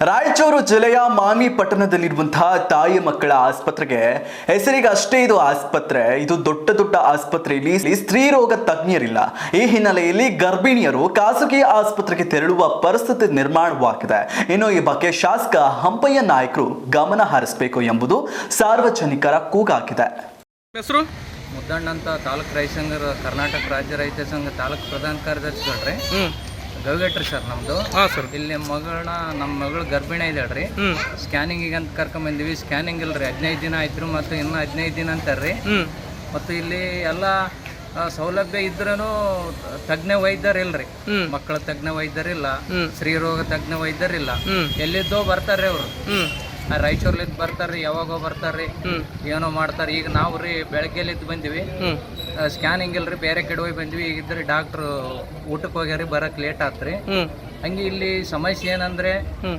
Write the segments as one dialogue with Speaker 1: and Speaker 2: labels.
Speaker 1: ರಾಯಚೂರು ಜಿಲ್ಲೆಯ ಮಾಮಿ ಪಟ್ಟಣದಲ್ಲಿರುವಂತಹ ತಾಯಿ ಮಕ್ಕಳ ಆಸ್ಪತ್ರೆಗೆ ಹೆಸರಿಗೆ ಅಷ್ಟೇ ಇದು ಆಸ್ಪತ್ರೆ ಇದು ದೊಡ್ಡ ದೊಡ್ಡ ಆಸ್ಪತ್ರೆಯಲ್ಲಿ ಸ್ತ್ರೀ ರೋಗ ತಜ್ಞರಿಲ್ಲ. ಈ ಹಿನ್ನೆಲೆಯಲ್ಲಿ ಗರ್ಭಿಣಿಯರು ಖಾಸಗಿ ಆಸ್ಪತ್ರೆಗೆ ತೆರಳುವ ಪರಿಸ್ಥಿತಿ ನಿರ್ಮಾಣವಾಗಿದೆ. ಇನ್ನು ಈ ಬಗ್ಗೆ ಶಾಸಕ ಹಂಪಯ್ಯ ನಾಯಕರು ಗಮನ ಹರಿಸಬೇಕು ಎಂಬುದು ಸಾರ್ವಜನಿಕರ ಕೂಗಾಗಿದೆ.
Speaker 2: ಹೆಸರು?
Speaker 3: ಮುದ್ದಣ್ಣ ಅಂತ ತಾಲೂಕು ರೈತ ಸಂಘ ಕರ್ನಾಟಕ ರಾಜ್ಯ ರೈತ ಸಂಘ ತಾಲೂಕು ಪ್ರಧಾನ ಕಾರ್ಯದರ್ಶಿಗಳ್ರಿ
Speaker 2: ಹ್ಞೂ
Speaker 3: ಗವಿಗಟ್ರಿ ಸರ್ ನಮ್ದು.
Speaker 2: ಹಾಂ ಸರ್.
Speaker 3: ಇಲ್ಲಿ ಮಗಳನ್ನ ನಮ್ಮ ಮಗಳು ಗರ್ಭಿಣಿ ಇದ್ದಾಳ್ರಿ.
Speaker 2: ಸ್ಕ್ಯಾನಿಂಗ್
Speaker 3: ಸ್ಕ್ಯಾನಿಂಗಿಗೆ ಅಂತ ಕರ್ಕೊಂಬಂದಿವಿ ಸ್ಕ್ಯಾನಿಂಗ್ ಇಲ್ರಿ. ಹದಿನೈದು ದಿನ ಆಯ್ತು ಮತ್ತು ಇನ್ನೂ ಹದಿನೈದು ದಿನ ಅಂತಾರ್ರಿ. ಮತ್ತು ಇಲ್ಲಿ ಎಲ್ಲ ಸೌಲಭ್ಯ ಇದ್ರೂ ತಜ್ಞ
Speaker 2: ವೈದ್ಯರಿಲ್ರಿ
Speaker 3: ಮಕ್ಕಳ ತಜ್ಞ ವೈದ್ಯರಿಲ್ಲ. ಸ್ತ್ರೀರೋಗ ತಜ್ಞ ವೈದ್ಯರಿಲ್ಲ ಎಲ್ಲಿದ್ದೋ ಬರ್ತಾರ್ರಿ ಅವರು.
Speaker 2: ರಾಯಚೂರ್ಲಿದ್ದು
Speaker 3: ರಾಯಚೂರ್ಲಿಂದ ಬರ್ತಾರ್ರಿ ಯಾವಾಗೋ ಬರ್ತಾರ್ರಿ. ಏನೋ ಮಾಡ್ತಾರೆ ಈಗ ನಾವು ರೀ ಬೆಳಗ್ಗೆಲಿದ್ದು ಬಂದಿವಿ ಸ್ಕ್ಯಾನಿಂಗ್ ಇಲ್ರಿ ಬೇರೆ ಕಡೆ ಹೋಗಿ ಬಂದ್ವಿ. ಈಗ ಇದ್ರಿ ಡಾಕ್ಟ್ರು ಊಟಕ್ಕೆ ಹೋಗ್ಯಾರಿ ಬರಕ್ ಲೇಟ್ ಆತ್ರಿ. ಹಂಗೆ ಇಲ್ಲಿ ಸಮಸ್ಯೆ ಏನಂದ್ರೆ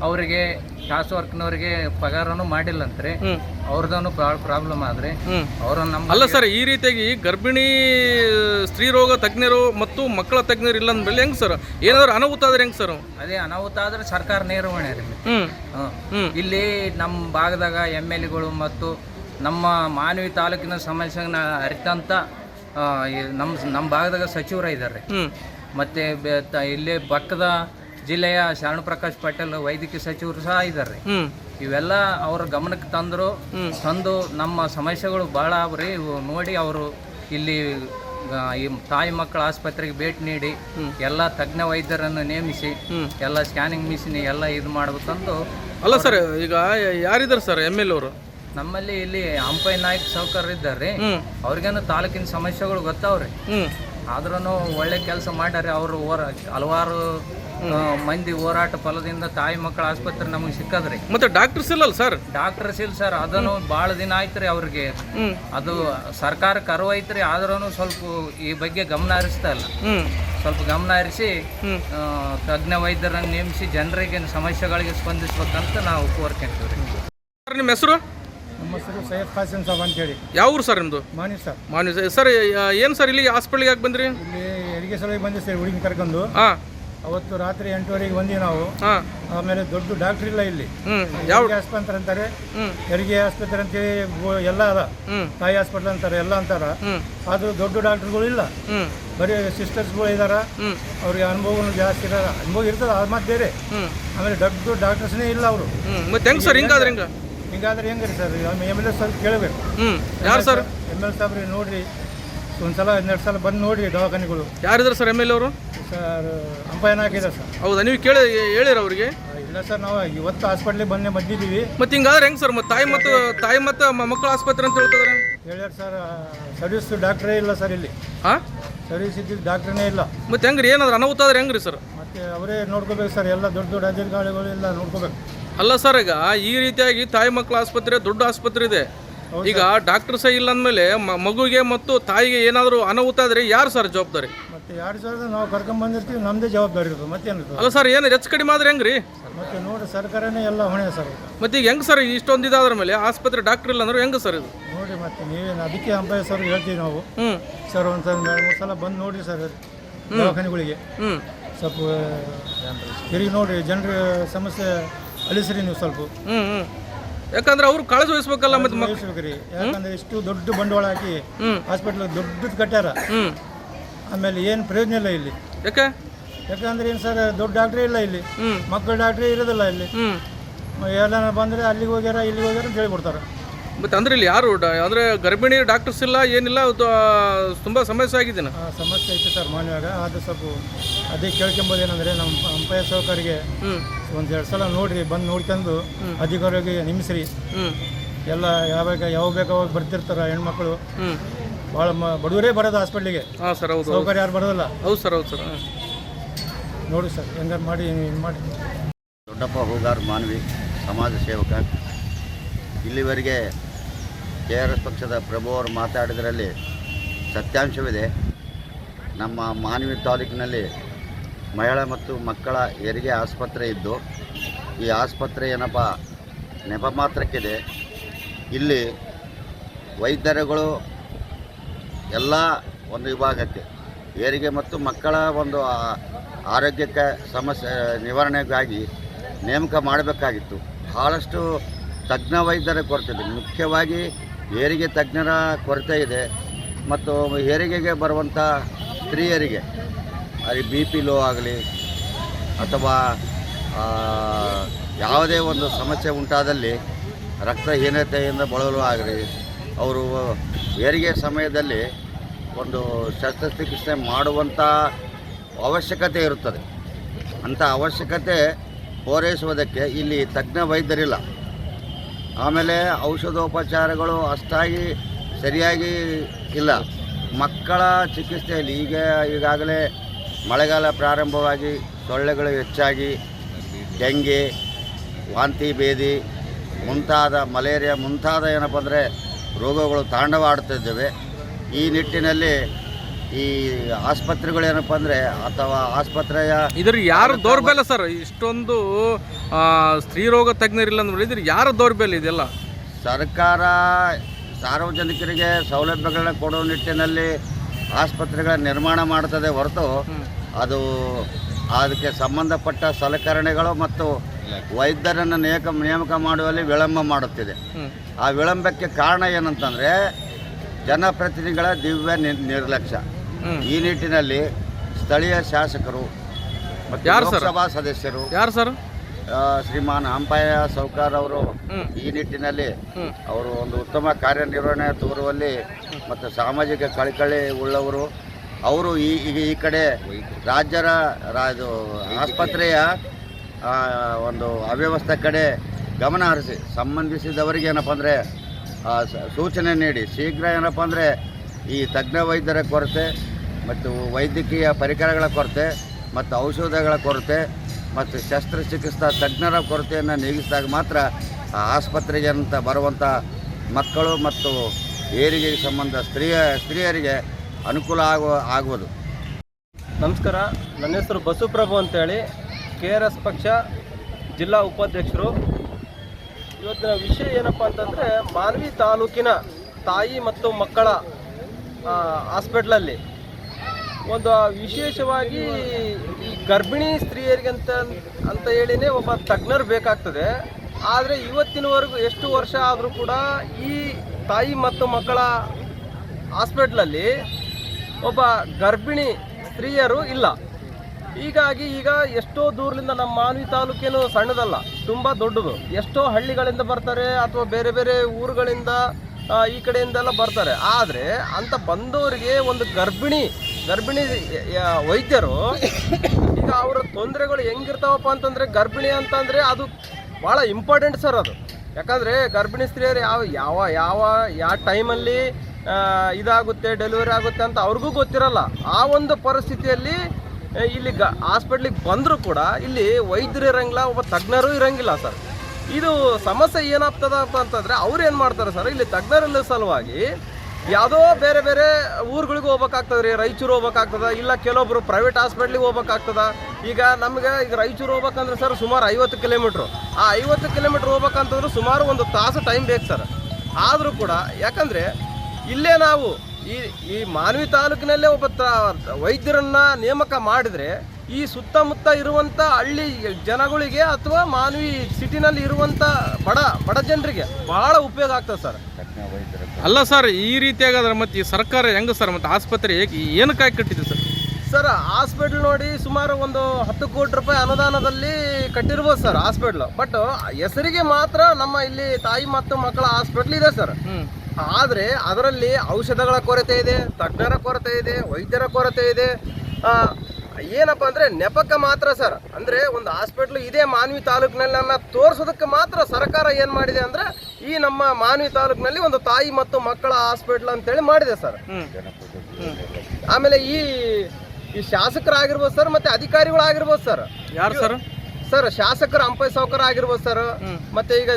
Speaker 3: ಅವರಿಗೆ ಕಾಸು ವರ್ಕ್ನವ್ರಿಗೆ ಪಗಾರನು ಮಾಡಿಲ್ಲಂತ್ರಿ.
Speaker 2: ಹ್ಞೂ
Speaker 3: ಅವ್ರದನು ಭಾಳ ಪ್ರಾಬ್ಲಮ್ ಆದ್ರಿ. ಅವ್ರ ನಮ್ಮ
Speaker 2: ಅಲ್ಲ ಸರ್ ಈ ರೀತಿಯಾಗಿ ಗರ್ಭಿಣಿ ಸ್ತ್ರೀ ರೋಗ ತಜ್ಞರು ಮತ್ತು ಮಕ್ಕಳ ತಜ್ಞರು ಇಲ್ಲ ಅಂದ್ಮೇಲೆ ಹೆಂಗ್ ಸರ್? ಏನಾದ್ರು ಅನಾಹುತ ಆದ್ರೆ ಹೆಂಗ್ ಸರ್?
Speaker 3: ಅದೇ ಅನಾಹುತ ಆದ್ರೆ ಸರ್ಕಾರ ನಿರ್ವಹಣೆ ರೀ. ಇಲ್ಲಿ ನಮ್ಮ ಭಾಗದಾಗ ಎಂ ಎಲ್ ಎಗಳು ಮತ್ತು ನಮ್ಮ ಮಾನವಿ ತಾಲೂಕಿನ ಸಮಸ್ಯೆನ ಅರಿತಂತ ನಮ್ಮ ನಮ್ಮ ಭಾಗದಾಗ ಸಚಿವರ ಇದ್ದಾರೆ ಮತ್ತೆ ಇಲ್ಲಿ ಪಕ್ಕದ ಜಿಲ್ಲೆಯ ಶರಣ ಪ್ರಕಾಶ್ ಪಟೇಲ್ ವೈದ್ಯಕೀಯ ಸಚಿವರು ಸಹ ಇದ್ದಾರೆ ಇವೆಲ್ಲ ಅವ್ರ ಗಮನಕ್ಕೆ ತಂದರು ತಂದು ನಮ್ಮ ಸಮಸ್ಯೆಗಳು ಭಾಳ ಅವ್ರಿ ಇವು ನೋಡಿ ಅವರು ಇಲ್ಲಿ ಈ ತಾಯಿ ಮಕ್ಕಳ ಆಸ್ಪತ್ರೆಗೆ ಭೇಟಿ ನೀಡಿ ಎಲ್ಲ ತಜ್ಞ ವೈದ್ಯರನ್ನು ನೇಮಿಸಿ ಎಲ್ಲ ಸ್ಕ್ಯಾನಿಂಗ್ ಮಿಷಿನ್ ಎಲ್ಲ ಇದು ಮಾಡ್ಬೇಕಂದು
Speaker 2: ಅಲ್ಲ ಸರ್ ಈಗ ಯಾರಿದ್ದಾರೆ ಸರ್ ಎಂ ಎಲ್ ಅವರು?
Speaker 3: ನಮ್ಮಲ್ಲಿ ಇಲ್ಲಿ ಹಂಪೈ ನಾಯಕ್ ಸೌಕರ್ಯ ಇದ್ದಾರೆ.
Speaker 2: ಹ್ಞೂ
Speaker 3: ಅವ್ರಿಗೇನು ತಾಲೂಕಿನ ಸಮಸ್ಯೆಗಳು ಗೊತ್ತಾವ್ರಿ? ಆದ್ರೂ ಒಳ್ಳೆ ಕೆಲಸ ಮಾಡ್ಯಾರ ಅವರು ಹೋರ ಹಲವಾರು ಮಂದಿ ಹೋರಾಟ ಫಲದಿಂದ ತಾಯಿ ಮಕ್ಕಳ ಆಸ್ಪತ್ರೆ ನಮಗೆ ಸಿಕ್ಕದ್ರಿ.
Speaker 2: ಮತ್ತೆ ಡಾಕ್ಟರ್ಸ್ ಇಲ್ಲ ಸರ್
Speaker 3: ಡಾಕ್ಟರ್ಸ್ ಇಲ್ಲ ಸರ್ ಅದನ್ನು ಭಾಳ ದಿನ ಆಯ್ತ್ರಿ ಅವ್ರಿಗೆ. ಅದು ಸರ್ಕಾರ ಕರು ಐತ್ರಿ ಆದ್ರೂ ಸ್ವಲ್ಪ ಈ ಬಗ್ಗೆ ಗಮನ ಹರಿಸ್ತಾ ಇಲ್ಲ. ಸ್ವಲ್ಪ ಗಮನ ಹರಿಸಿ ತಜ್ಞ ವೈದ್ಯರನ್ನು ನೇಮಿಸಿ ಜನರಿಗೆ ಸಮಸ್ಯೆಗಳಿಗೆ ಸ್ಪಂದಿಸ್ಬೇಕಂತ ನಾವು ಕೋರ್ಕೊಂತೀವಿ ರೀ
Speaker 2: ಸರ್ ನಿಮ್ಮ ಹೆಸರು?
Speaker 4: ನಮ್ಮ ಹೆಸರು ಸೈಯದ್ ಖಾಸಿಂ ಸಾಬ್ ಅಂತೇಳಿ.
Speaker 2: ಯಾವ ಊರು ಸರ್ ನಿಮ್ಮದು
Speaker 4: ಮಾನಿ ಸರ್.
Speaker 2: ಮಾನ್ಯ ಸರ್ ಏನು ಸರ್ ಇಲ್ಲಿ ಹಾಸ್ಪಿಟ್ಲಿಗೆ ಯಾಕೆ ಬಂದ್ರಿ?
Speaker 4: ಇಲ್ಲಿ ಹೆರಿಗೆ ಸಲುವಾಗಿ ಬಂದ್ರಿ ಸರ್ ಹುಡುಗಿ ಕರ್ಕೊಂಡು.
Speaker 2: ಹಾಂ.
Speaker 4: ಅವತ್ತು ರಾತ್ರಿ ಎಂಟುವರೆಗೆ ಬಂದ್ವಿ ನಾವು.
Speaker 2: ಹಾಂ.
Speaker 4: ಆಮೇಲೆ ದೊಡ್ಡ ಡಾಕ್ಟ್ರ್ ಇಲ್ಲ ಇಲ್ಲಿ.
Speaker 2: ಹ್ಞೂ ಯಾವ
Speaker 4: ಹೆರಿಗೆ ಆಸ್ಪತ್ರೆ ಅಂತಾರೆ.
Speaker 2: ಹ್ಞೂ
Speaker 4: ಹೆರಿಗೆ ಆಸ್ಪತ್ರೆ ಅಂತೇಳಿ ಗೋ- ಎಲ್ಲ ಅದ.
Speaker 2: ಹ್ಞೂ
Speaker 4: ತಾಯಿ ಹಾಸ್ಪಿಟ್ಲ್ ಅಂತಾರೆ ಎಲ್ಲ ಅಂತಾರ.
Speaker 2: ಹ್ಞೂ
Speaker 4: ಆದರೂ ದೊಡ್ಡ ಡಾಕ್ಟರ್ಗಳು ಇಲ್ಲ.
Speaker 2: ಹ್ಞೂ
Speaker 4: ಬರೀ ಸಿಸ್ಟರ್ಸ್ಗಳು ಇದಾರ.
Speaker 2: ಹ್ಞೂ
Speaker 4: ಅವ್ರಿಗೆ ಅನುಭವನು ಜಾಸ್ತಿ ಇರೋಲ್ಲ ಅನುಭವ ಇರ್ತದೆ ಅದು ಮತ್ತೆ ಬೇರೆ.
Speaker 2: ಹ್ಞೂ
Speaker 4: ಆಮೇಲೆ ದೊಡ್ಡ ಡಾಕ್ಟರ್ಸ್ನೇ ಇಲ್ಲ ಅವರು.
Speaker 2: ಹ್ಞೂ ಮತ್ತೆ ಹೆಂಗೆ ಸರ್ ಹಿಂಗಾದ್ರೆ ಹೆಂಗೆ?
Speaker 4: ಹಿಂಗಾದ್ರೆ ಹೆಂಗ್ರಿ sir? M L A sir ಕೇಳಬೇಕು.
Speaker 2: ಹ್ಞೂ ಯಾರು ಸರ್?
Speaker 4: ಎಂ ಎಲ್ ಸಾಬ್ರಿ ನೋಡ್ರಿ. ಒಂದ್ಸಲ ಹನ್ನೆರಡು ಸಲ ಬಂದು ನೋಡ್ರಿ ದವಾಖಾನೆಗಳು.
Speaker 2: ಯಾರಿದ್ರು ಸರ್ ಎಂ ಎಲ್ ಅವರು?
Speaker 4: ಸರ್ ಅಂಪಾಯನ ಹಾಕಿದೆ ಸರ್.
Speaker 2: ಹೌದಾ? ನೀವು ಕೇಳಿ ಹೇಳಿರ ಅವ್ರಿಗೆ?
Speaker 4: ಇಲ್ಲ ಸರ್ ನಾವು ಇವತ್ತು ಹಾಸ್ಪಿಟ್ಲಿಗೆ ಬಂದೆ ಬಂದಿದ್ದೀವಿ.
Speaker 2: ಮತ್ತೆ ಹಿಂಗಾದ್ರೆ ಹೆಂಗೆ ಸರ್? ಮತ್ತೆ ತಾಯಿ ಮತ್ತು ತಾಯಿ ಮತ್ತು ಮಕ್ಕಳ ಆಸ್ಪತ್ರೆ ಅಂತ ಹೇಳ್ತಾರೆ
Speaker 4: ಹೇಳ್ಯಾರ ಸರ್ ಸರ್ವಿಸ್ ಡಾಕ್ಟ್ರೇ ಇಲ್ಲ ಸರ್ ಇಲ್ಲಿ.
Speaker 2: ಹಾಂ
Speaker 4: ಸರ್ವಿಸ್ ಇದ್ದಿದ್ದು ಡಾಕ್ಟ್ರೇ ಇಲ್ಲ.
Speaker 2: ಮತ್ತೆ ಹೆಂಗ್ರಿ? ಏನಾದ್ರು ಅನಾಹುತ ಆದ್ರೆ ಹೆಂಗ್ರಿ ಸರ್?
Speaker 4: ಮತ್ತೆ ಅವರೇ ನೋಡ್ಕೋಬೇಕು ಸರ್ ಎಲ್ಲ ದೊಡ್ಡ ದೊಡ್ಡ ಅಧಿಕಾರಿಗಳು ಎಲ್ಲ ನೋಡ್ಕೋಬೇಕು.
Speaker 2: ಅಲ್ಲ ಸರ್ ಈಗ ಈ ರೀತಿಯಾಗಿ ತಾಯಿ ಮಕ್ಕಳ ಆಸ್ಪತ್ರೆ ದೊಡ್ಡ ಆಸ್ಪತ್ರೆ ಇದೆ. ಈಗ ಡಾಕ್ಟರ್ಸೇ ಇಲ್ಲ ಅಂದಮೇಲೆ ಮಗುಗೆ ಮತ್ತು ತಾಯಿಗೆ ಏನಾದರೂ ಅನಾಹುತ ಆದರೆ ಯಾರು ಸರ್ ಜವಾಬ್ದಾರಿ?
Speaker 4: ಮತ್ತೆ ಎರಡು ಸಾವಿರದ ನಾವು ಕರ್ಕೊಂಡ್ ಬಂದಿರ್ತೀವಿ ನಮ್ಮದೇ ಜವಾಬ್ದಾರಿ ಇರ್ತದೆ ಮತ್ತೇನಿರ್ತದೆ
Speaker 2: ಅಲ್ಲ ಸರ್ ಏನು ಹೆಚ್ಚು ಕಡಿಮೆ ಆದ್ರೆ ಹೆಂಗ್ರಿ?
Speaker 4: ಮತ್ತೆ ನೋಡಿ ಸರ್ಕಾರನೇ ಎಲ್ಲ ಹೊಣೆ ಸರ್ ಇದು.
Speaker 2: ಮತ್ತೆ ಈಗ ಹೆಂಗೆ ಸರ್ ಇಷ್ಟೊಂದು ಇದಾದ್ರ ಮೇಲೆ ಆಸ್ಪತ್ರೆ ಡಾಕ್ಟರ್ ಇಲ್ಲ ಅಂದ್ರೆ ಹೆಂಗೆ ಸರ್ ಇದು?
Speaker 4: ನೋಡಿ ಮತ್ತೆ ನೀವೇನು ಅದಕ್ಕೆ ಅಂಬಾಯಿ ಸರ್ ಹೇಳ್ತೀವಿ ನಾವು.
Speaker 2: ಹ್ಞೂ
Speaker 4: ಸರ್ ಒಂದು ಸಲ ಎರಡು ಮೂರು ಸಲ ಬಂದು ನೋಡಿ ಸರ್ ದವಾಖಾನೆಗಳಿಗೆ.
Speaker 2: ಹ್ಞೂ
Speaker 4: ಸ್ವಲ್ಪ ತಿರುಗಿ ನೋಡ್ರಿ ಜನರ ಸಮಸ್ಯೆ ಅಲಿಸ್ರಿ ನೀವು ಸ್ವಲ್ಪ
Speaker 2: ಹ್ಞೂ ಹ್ಞೂ ಯಾಕಂದ್ರೆ ಅವ್ರು ಕಳಿಸ್ ವಹಿಸ್ಬೇಕಲ್ಲ ಮತ್ತೆ ಮಕ್
Speaker 4: ಯಾಕಂದ್ರೆ ಇಷ್ಟು ದೊಡ್ಡ ಬಂಡವಾಳ ಹಾಕಿ
Speaker 2: ಹ್ಞೂ
Speaker 4: ಹಾಸ್ಪಿಟ್ಲ್ ದೊಡ್ಡದು ಕಟ್ಟಾರ
Speaker 2: ಹ್ಞೂ
Speaker 4: ಆಮೇಲೆ ಏನು ಪ್ರಯೋಜನ ಇಲ್ಲ ಇಲ್ಲಿ.
Speaker 2: ಯಾಕೆ?
Speaker 4: ಯಾಕಂದ್ರೆ ಏನು ಸರ್ ದೊಡ್ಡ ಡಾಕ್ಟ್ರೇ ಇಲ್ಲ ಇಲ್ಲಿ.
Speaker 2: ಹ್ಞೂ
Speaker 4: ಮಕ್ಕಳ ಡಾಕ್ಟ್ರೇ ಇರೋದಿಲ್ಲ ಇಲ್ಲಿ.
Speaker 2: ಹ್ಞೂ
Speaker 4: ಎಲ್ಲ ಬಂದರೆ ಅಲ್ಲಿಗೆ ಹೋಗ್ಯಾರ ಇಲ್ಲಿಗೆ ಹೋಗ್ಯಾರ ಅಂತ ಹೇಳ್ಕೊಡ್ತಾರೆ
Speaker 2: ಮತ್ತೆ ಅಂದ್ರೆ ಇಲ್ಲಿ ಯಾರು ಡ- ಅಂದ್ರೆ ಗರ್ಭಿಣಿ ಡಾಕ್ಟರ್ಸ್ ಇಲ್ಲ ಏನಿಲ್ಲ ಅದು, ತುಂಬಾ ಸಮಸ್ಯೆ ಆಗಿದೆ
Speaker 4: ಆ ಸಮಸ್ಯೆ ಐತೆ ಸರ್ ಮಾನ್ಯವಾಗ. ಅದು ಸ್ವಲ್ಪ ಅದೇ ಕೇಳ್ಕೊಂಬೋದೇನಂದ್ರೆ ನಮ್ಮ ಅಂಪೈರ್ ಸಾವುಕಾರಿಗೆ
Speaker 2: ಹ್ಞೂ
Speaker 4: ಒಂದು ಎರಡು ಸಲ ನೋಡ್ರಿ ಬಂದು ನೋಡ್ಕೊಂಡು ಅಧಿಕಾರಿಗೆ ನಿಮಿಸ್ರಿ.
Speaker 2: ಹ್ಞೂ
Speaker 4: ಎಲ್ಲ ಯಾವಾಗ ಯಾವ ಬೇಕಾವಾಗ ಬರ್ತಿರ್ತಾರ ಹೆಣ್ಮಕ್ಳು.
Speaker 2: ಹ್ಞೂ
Speaker 4: ಭಾಳ ಮ ಬಡವರೇ ಬರೋದು ಹಾಸ್ಪಿಟ್ಲಿಗೆ
Speaker 2: ಹಾಂ ಸರ್ ಹೌದು
Speaker 4: ಸೌಕರ್ಯ ಯಾರು ಬರೋದಿಲ್ಲ.
Speaker 2: ಹೌದು ಸರ್ ಹೌದು ಸರ್ ಹಾಂ.
Speaker 4: ನೋಡಿ ಸರ್ ಹೆಂಗಾರು ಮಾಡಿ ಇದು ಮಾಡಿ.
Speaker 5: ದೊಡ್ಡಪ್ಪ ಹೂಗಾರ್ ಮಾನವಿ ಸಮಾಜ ಸೇವಕ. ಇಲ್ಲಿವರೆಗೆ ಕೆ ಆರ್ ಎಸ್ ಪಕ್ಷದ ಪ್ರಭು ಅವರು ಮಾತಾಡಿದ್ರಲ್ಲಿ ಸತ್ಯಾಂಶವಿದೆ. ನಮ್ಮ ಮಾನವಿ ತಾಲೂಕಿನಲ್ಲಿ ಮಹಿಳಾ ಮತ್ತು ಮಕ್ಕಳ ಹೆರಿಗೆ ಆಸ್ಪತ್ರೆ ಇದ್ದು, ಈ ಆಸ್ಪತ್ರೆ ಏನಪ್ಪ, ನೆಪ ಮಾತ್ರಕ್ಕಿದೆ. ಇಲ್ಲಿ ವೈದ್ಯರುಗಳು ಎಲ್ಲ ಒಂದು ವಿಭಾಗಕ್ಕೆ, ಹೆರಿಗೆ ಮತ್ತು ಮಕ್ಕಳ ಒಂದು ಆರೋಗ್ಯಕ್ಕೆ ಸಮಸ್ಯೆ, ನಿವಾರಣೆಗಾಗಿ ನೇಮಕ ಮಾಡಬೇಕಾಗಿತ್ತು. ಭಾಳಷ್ಟು ತಜ್ಞ ವೈದ್ಯರ ಕೊರತೆ ಇದೆ. ಮುಖ್ಯವಾಗಿ ಹೆರಿಗೆ ತಜ್ಞರ ಕೊರತೆ ಇದೆ. ಮತ್ತು ಹೆರಿಗೆಗೆ ಬರುವಂಥ ಸ್ತ್ರೀಯರಿಗೆ, ಅಲ್ಲಿ ಬಿ ಪಿ ಲೋ ಆಗಲಿ ಅಥವಾ ಯಾವುದೇ ಒಂದು ಸಮಸ್ಯೆ ಉಂಟಾದಲ್ಲಿ ರಕ್ತಹೀನತೆಯಿಂದ ಬಳಲು ಆಗಲಿ ಅವರು ಹೆರಿಗೆ ಸಮಯದಲ್ಲಿ ಒಂದು ಶಸ್ತ್ರಚಿಕಿತ್ಸೆ ಮಾಡುವಂಥ ಅವಶ್ಯಕತೆ ಇರುತ್ತದೆ. ಅಂಥ ಅವಶ್ಯಕತೆ ಪೂರೈಸುವುದಕ್ಕೆ ಇಲ್ಲಿ ತಜ್ಞ ವೈದ್ಯರಿಲ್ಲ. ಆಮೇಲೆ ಔಷಧೋಪಚಾರಗಳು ಅಷ್ಟಾಗಿ ಸರಿಯಾಗಿ ಇಲ್ಲ. ಮಕ್ಕಳ ಚಿಕಿತ್ಸೆಯಲ್ಲಿ ಈಗ, ಈಗಾಗಲೇ ಮಳೆಗಾಲ ಪ್ರಾರಂಭವಾಗಿ ಸೊಳ್ಳೆಗಳು ಹೆಚ್ಚಾಗಿ ಡೆಂಗಿ ವಾಂತಿ ಭೇದಿ, ಮುಂತಾದ ಮಲೇರಿಯಾ ಮುಂತಾದ ಏನಪ್ಪ ಅಂದರೆ ರೋಗಗಳು ತಾಂಡವಾಡುತ್ತಿದ್ದಾವೆ ಈ ನಿಟ್ಟಿನಲ್ಲಿ ಈ ಆಸ್ಪತ್ರೆಗಳು ಏನಪ್ಪ ಅಂದರೆ ಅಥವಾ ಆಸ್ಪತ್ರೆಯ
Speaker 2: ಇದ್ರ ಯಾರು ದೌರ್ಬಲ್ಯ ಸರ್? ಇಷ್ಟೊಂದು ಆ, ಸ್ತ್ರೀ ರೋಗ ತಜ್ಞರಿಲ್ಲ ಅಂದ್ರೆ ಇದ್ರ ಯಾರು ದೌರ್ಬಲ್ಯ ಇದೆಲ್ಲ?
Speaker 5: ಸರ್ಕಾರ ಸಾರ್ವಜನಿಕರಿಗೆ ಸೌಲಭ್ಯಗಳನ್ನ ಕೊಡುವ ನಿಟ್ಟಿನಲ್ಲಿ ಆಸ್ಪತ್ರೆಗಳ ನಿರ್ಮಾಣ ಮಾಡ್ತದೆ ಹೊರತು ಅದು ಅದಕ್ಕೆ ಸಂಬಂಧಪಟ್ಟ ಸಲಕರಣೆಗಳು ಮತ್ತು ವೈದ್ಯರನ್ನು ನೇಮಕ ನೇಮಕ ಮಾಡುವಲ್ಲಿ ವಿಳಂಬ ಮಾಡುತ್ತಿದೆ. ಆ ವಿಳಂಬಕ್ಕೆ ಕಾರಣ ಏನಂತಂದರೆ ಜನಪ್ರತಿನಿಧಿಗಳ ದಿವ್ಯ ನಿರ್- ನಿರ್ಲಕ್ಷ್ಯ ಈ ನಿಟ್ಟಿನಲ್ಲಿ ಸ್ಥಳೀಯ ಶಾಸಕರು ಮತ್ತು
Speaker 2: ಯಾರು ಸರ್?
Speaker 5: ಲೋಕಸಭಾ ಸದಸ್ಯರು
Speaker 2: ಯಾರು ಸರ್
Speaker 5: ಆ, ಶ್ರೀಮಾನ್ ಹಂಪಯ್ಯ ಸೌಕಾರ್ ಅವರು
Speaker 2: ಹ್ಮ್.
Speaker 5: ಈ ನಿಟ್ಟಿನಲ್ಲಿ
Speaker 2: ಹ್ಮ್.
Speaker 5: ಅವರು ಒಂದು ಉತ್ತಮ ಕಾರ್ಯನಿರ್ವಹಣೆ ತೋರುವಲ್ಲಿ ಮತ್ತು ಸಾಮಾಜಿಕ ಕಳಕಳಿ ಉಳ್ಳವರು ಅವರು ಈ ಈಗ ಈ ಕಡೆ ರಾಜ್ಯರ ರಾ- ಇದು ಆಸ್ಪತ್ರೆಯ ಆ, ಒಂದು ಅವ್ಯವಸ್ಥೆ ಕಡೆ ಗಮನ ಹರಿಸಿ ಸಂಬಂಧಿಸಿದವರಿಗೆ ಏನಪ್ಪ ಅಂದರೆ ಸೂಚನೆ ನೀಡಿ. ಶೀಘ್ರ ಏನಪ್ಪ ಅಂದರೆ ಈ ತಜ್ಞ ವೈದ್ಯರ ಕೊರತೆ ಮತ್ತು ವೈದ್ಯಕೀಯ ಪರಿಕರಗಳ ಕೊರತೆ ಮತ್ತು ಔಷಧಗಳ ಕೊರತೆ ಮತ್ತು ಶಸ್ತ್ರಚಿಕಿತ್ಸಾ ತಜ್ಞರ ಕೊರತೆಯನ್ನು ನೀಗಿಸಿದಾಗ ಮಾತ್ರ ಆಸ್ಪತ್ರೆಗೆ ಅಂತ ಬರುವಂಥ ಮಕ್ಕಳು ಮತ್ತು ಏರಿಗೆ ಸಂಬಂಧ ಸ್ತ್ರೀಯ, ಸ್ತ್ರೀಯರಿಗೆ ಅನುಕೂಲ ಆಗುವ ಆಗುವುದು.
Speaker 6: ನಮಸ್ಕಾರ. ನನ್ನ ಹೆಸರು ಬಸುಪ್ರಭು ಅಂತೇಳಿ. ಕೆ ಆರ್ ಎಸ್ ಪಕ್ಷ ಜಿಲ್ಲಾ ಉಪಾಧ್ಯಕ್ಷರು. ಇವತ್ತಿನ ವಿಷಯ ಏನಪ್ಪ ಅಂತಂದರೆ ಮಾನ್ವಿ ತಾಲೂಕಿನ ತಾಯಿ ಮತ್ತು ಮಕ್ಕಳ ಹಾಸ್ಪಿಟ್ಲಲ್ಲಿ. ಒಂದು ವಿಶೇಷವಾಗಿ ಈ ಗರ್ಭಿಣಿ ಸ್ತ್ರೀಯರಿಗೆ ಅಂತ ಅಂತ ಹೇಳಿನೇ ಒಬ್ಬ ತಜ್ಞರು ಬೇಕಾಗ್ತದೆ. ಆದರೆ ಇವತ್ತಿನವರೆಗೂ ಎಷ್ಟು ವರ್ಷ ಆದರೂ ಕೂಡ ಈ ತಾಯಿ ಮತ್ತು ಮಕ್ಕಳ ಹಾಸ್ಪಿಟ್ಲಲ್ಲಿ ಒಬ್ಬ ಗರ್ಭಿಣಿ ಸ್ತ್ರೀಯರು ಇಲ್ಲ. ಹೀಗಾಗಿ ಈಗ ಎಷ್ಟೋ ದೂರದಿಂದ ನಮ್ಮ ಮಾನ್ವಿ ತಾಲೂಕೇನು ಸಣ್ಣದಲ್ಲ, ತುಂಬ ದೊಡ್ಡದು. ಎಷ್ಟೋ ಹಳ್ಳಿಗಳಿಂದ ಬರ್ತಾರೆ ಅಥವಾ ಬೇರೆ ಬೇರೆ ಊರುಗಳಿಂದ ಈ ಕಡೆಯಿಂದೆಲ್ಲ ಬರ್ತಾರೆ. ಆದರೆ ಅಂತ ಬಂದವರಿಗೆ ಒಂದು ಗರ್ಭಿಣಿ ಗರ್ಭಿಣಿ ವೈದ್ಯರು, ಈಗ ಅವರ ತೊಂದರೆಗಳು ಹೆಂಗಿರ್ತಾವಪ್ಪ ಅಂತಂದರೆ ಗರ್ಭಿಣಿ ಅಂತಂದರೆ ಅದು ಭಾಳ ಇಂಪಾರ್ಟೆಂಟ್ ಸರ್ ಅದು. ಯಾಕಂದರೆ ಗರ್ಭಿಣಿ ಸ್ತ್ರೀಯರು ಯಾವ ಯಾವ ಯಾವ ಯಾವ ಟೈಮಲ್ಲಿ ಇದಾಗುತ್ತೆ ಡೆಲಿವರಿ ಆಗುತ್ತೆ ಅಂತ ಅವ್ರಿಗೂ ಗೊತ್ತಿರಲ್ಲ. ಆ ಒಂದು ಪರಿಸ್ಥಿತಿಯಲ್ಲಿ ಇಲ್ಲಿ ಗ ಹಾಸ್ಪಿಟ್ಲಿಗೆ ಬಂದರೂ ಕೂಡ ಇಲ್ಲಿ ವೈದ್ಯರು ಇರಂಗಿಲ್ಲ, ಒಬ್ಬ ತಜ್ಞರು ಇರಂಗಿಲ್ಲ ಸರ್. ಇದು ಸಮಸ್ಯೆ ಏನಾಗ್ತದಪ್ಪ ಅಂತಂದರೆ ಅವ್ರು ಏನು ಮಾಡ್ತಾರೆ ಸರ್, ಇಲ್ಲಿ ತಜ್ಞರಲ್ಲಿ ಸಲುವಾಗಿ ಯಾವುದೋ ಬೇರೆ ಬೇರೆ ಊರುಗಳಿಗೆ ಹೋಗ್ಬೇಕಾಗ್ತದೆ ರೀ ರಾಯಚೂರು ಹೋಗ್ಬೇಕಾಗ್ತದೆ, ಇಲ್ಲ ಕೆಲವೊಬ್ರು ಪ್ರೈವೇಟ್ ಹಾಸ್ಪಿಟ್ಲಿಗೆ ಹೋಗ್ಬೇಕಾಗ್ತದ. ಈಗ ನಮಗೆ ಈಗ ರಾಯಚೂರು ಹೋಗ್ಬೇಕಂದ್ರೆ ಸರ್ ಸುಮಾರು ಐವತ್ತು ಕಿಲೋಮೀಟ್ರು ಆ ಐವತ್ತು ಕಿಲೋಮೀಟ್ರ್ ಹೋಗ್ಬೇಕಂತಂದ್ರೆ ಸುಮಾರು ಒಂದು ತಾಸು ಟೈಮ್ ಬೇಕು ಸರ್. ಆದರೂ ಕೂಡ ಯಾಕಂದರೆ ಇಲ್ಲೇ ನಾವು ಈ ಈ ಮಾನ್ವಿ ತಾಲೂಕಿನಲ್ಲೇ ಒಬ್ಬ ತ- ವೈದ್ಯರನ್ನ ನೇಮಕ ಮಾಡಿದರೆ ಈ ಸುತ್ತಮುತ್ತ ಇರುವಂಥ ಹಳ್ಳಿ ಜನಗಳಿಗೆ ಅಥವಾ ಮಾನ್ವಿ ಸಿಟಿನಲ್ಲಿ ಇರುವಂಥ ಬಡ ಬಡ ಜನರಿಗೆ ಬಹಳ ಉಪಯೋಗ ಆಗ್ತದೆ ಸರ್.
Speaker 2: ಅಲ್ಲ ಸರ್ ಈ ರೀತಿಯಾಗಾದ್ರೆ ಮತ್ತೆ ಈ ಸರ್ಕಾರ ಹೆಂಗ ಸರ್ ಮತ್ತೆ ಆಸ್ಪತ್ರೆ ಏನಕ್ಕಾಗಿ ಕಟ್ಟಿದೆ ಸರ್?
Speaker 6: ಸರ್ ಹಾಸ್ಪಿಟ್ಲ್ ನೋಡಿ ಸುಮಾರು ಒಂದು ಹತ್ತು ಕೋಟಿ ರೂಪಾಯಿ ಅನುದಾನದಲ್ಲಿ ಕಟ್ಟಿರ್ಬೋದು ಸರ್ ಹಾಸ್ಪಿಟ್ಲ್. ಬಟ್ ಹೆಸರಿಗೆ ಮಾತ್ರ ನಮ್ಮ ಇಲ್ಲಿ ತಾಯಿ ಮತ್ತು ಮಕ್ಕಳ ಹಾಸ್ಪಿಟ್ಲ್ ಇದೆ ಸರ್.
Speaker 2: ಹ್ಮ್.
Speaker 6: ಆದರೆ ಅದರಲ್ಲಿ ಔಷಧಗಳ ಕೊರತೆ ಇದೆ ತಜ್ಞರ ಕೊರತೆ ಇದೆ ವೈದ್ಯರ ಕೊರತೆ ಇದೆ. ಏನಪ್ಪ ಅಂದರೆ ನೆಪಕ್ಕೆ ಮಾತ್ರ ಸರ್. ಅಂದರೆ ಒಂದು ಹಾಸ್ಪಿಟ್ಲು ಇದೇ ಮಾನ್ವಿ ತಾಲೂಕಿನಲ್ಲಿ ನನ್ನ ತೋರಿಸೋದಕ್ಕೆ ಮಾತ್ರ ಸರ್ಕಾರ ಏನು ಮಾಡಿದೆ ಅಂದರೆ ಈ ನಮ್ಮ ಮಾನ್ವಿ ತಾಲೂಕಿನಲ್ಲಿ ಒಂದು ತಾಯಿ ಮತ್ತು ಮಕ್ಕಳ ಹಾಸ್ಪಿಟ್ಲ್ ಅಂತೇಳಿ ಮಾಡಿದೆ ಸರ್. ಆಮೇಲೆ ಈ ಈ ಶಾಸಕರಾಗಿರ್ಬೋದು ಸರ್ ಮತ್ತೆ ಅಧಿಕಾರಿಗಳಾಗಿರ್ಬೋದು ಸರ್.
Speaker 2: ಯಾರು ಸರ್?
Speaker 6: ಸರ್ ಶಾಸಕರು ಅಂಪೈ ಸಾವುಕಾರ ಆಗಿರ್ಬೋದು ಸರ್. ಮತ್ತೆ ಈಗ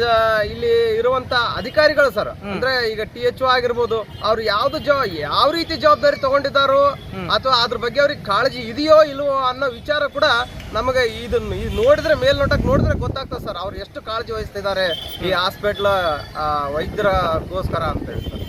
Speaker 6: ಇಲ್ಲಿ ಇರುವಂತ ಅಧಿಕಾರಿಗಳು ಸರ್ ಅಂದ್ರೆ ಈಗ ಟಿ ಎಚ್ ಆಗಿರ್ಬೋದು ಅವ್ರು ಯಾವ್ದು ಜವ ಯಾವ ರೀತಿ ಜವಾಬ್ದಾರಿ ತಗೊಂಡಿದ್ದಾರೋ ಅಥವಾ ಅದ್ರ ಬಗ್ಗೆ ಅವ್ರಿಗೆ ಕಾಳಜಿ ಇದೆಯೋ ಇಲ್ವೋ ಅನ್ನೋ ವಿಚಾರ ಕೂಡ ನಮಗೆ ಇದನ್ನ ಇದು ನೋಡಿದ್ರೆ ಮೇಲ್ನೋಟಕ್ಕೆ ನೋಡಿದ್ರೆ ಗೊತ್ತಾಗ್ತದೆ ಸರ್ ಅವ್ರು ಎಷ್ಟು ಕಾಳಜಿ ವಹಿಸ್ತಿದ್ದಾರೆ ಈ ಹಾಸ್ಪಿಟ್ಲ್ ವೈದ್ಯರಗೋಸ್ಕರ ಅಂತ ಹೇಳಿ ಸರ್.